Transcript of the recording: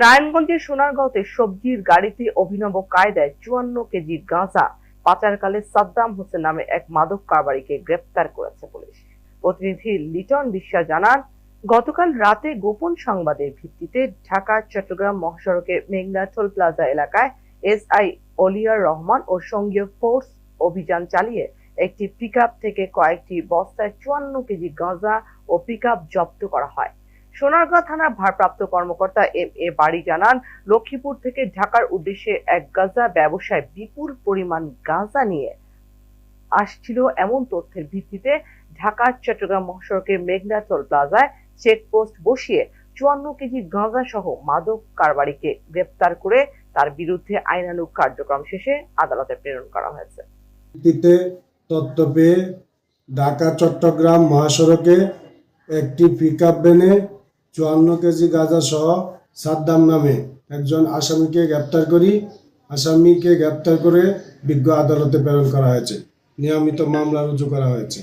নারায়ণগঞ্জের সোনারগাঁওতে সবজির গাড়িতে অভিনব কায়দায় চুয়ান্ন কেজি গাঁজা পাচারকালে সাদ্দাম হোসেন নামে এক মাদক কারবারিকে গ্রেপ্তার করেছে পুলিশ। প্রতিনিধি লিটন বিশ্বাস জানান, গতকাল রাতে গোপন সংবাদের ভিত্তিতে ঢাকা, চট্টগ্রাম মহাসড়কের মেঘনা টোল প্লাজা এলাকায় এসআই অলিয়ার রহমান ও সঙ্গীয় ফোর্স অভিযান চালিয়ে একটি পিকআপ থেকে কয়েকটি বস্তায় চুয়ান্ন কেজি গাঁজা ও পিকআপ জব্দ করা হয়। সোনারগাঁ থানার ভারপ্রাপ্ত কর্মকর্তা এম এ বাড়ি জানান, লক্ষ্মীপুর থেকে ঢাকার উদ্দেশ্যে এক গাঁজা ব্যবসায় বিপুল পরিমাণ গাঁজা নিয়ে আসছিল এমন তথ্যের ভিত্তিতে ঢাকা চট্টগ্রাম মহাসড়কের মেঘনা টোল প্লাজায় চেকপোস্ট বসিয়ে চুয়ান্ন কেজি গাঁজা সহ মাদক কারবারিকে গ্রেপ্তার করে তার বিরুদ্ধে আইনানুগ কার্যক্রম শেষে আদালতে প্রেরণ করা হয়েছে। তথ্য পেয়ে ঢাকা চট্টগ্রাম মহাসড়কে একটি পিক আপ ভ্যানে চুয়ান্ন কেজি গাঁজা সহ সাদ্দাম নামে একজন আসামিকে গ্রেপ্তার করি, আসামিকে গ্রেপ্তার করে বিজ্ঞ আদালতে প্রেরণ করা হয়েছে। নিয়মিত মামলা রুজু করা হয়েছে।